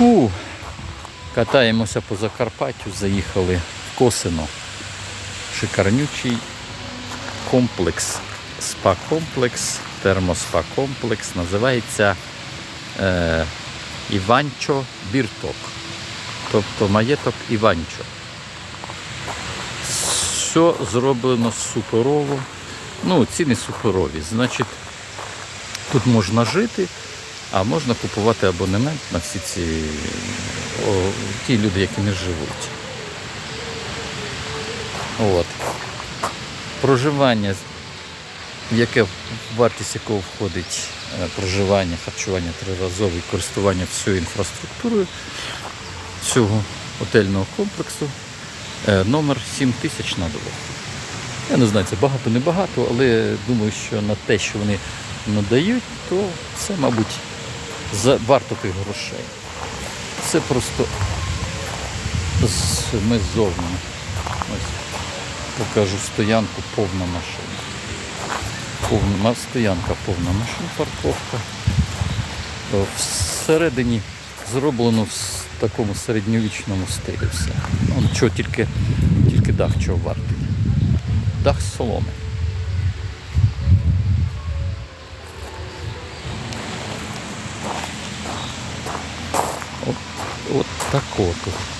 У, катаємося по Закарпаттю, заїхали в Косино. Шикарнючий комплекс, спа-комплекс, термоспа-комплекс. Називається е, Іванчо Бірток. Тобто маєток Іванчо. Все зроблено суперово. Ну, ціни суперові. Значить, тут можна жити, а можна купувати абонемент на всі ці о, ті люди, які не живуть. От. Проживання, в вартість якого входить е, проживання, харчування триразове і користування всією інфраструктурою цього готельного комплексу. Е, Номер 7 тисяч на двох. Я не знаю, це багато, не багато, але думаю, що на те, що вони надають, то це, мабуть, за, варто тих грошей. Це просто ми ззовні. Ось покажу стоянку, повна машина. Повна стоянка, повна машина, парковка. Всередині зроблено в такому середньовічному стилі все. Ну, чого тільки, тільки дах чого вартий. Дах з соломи. От, от так тут.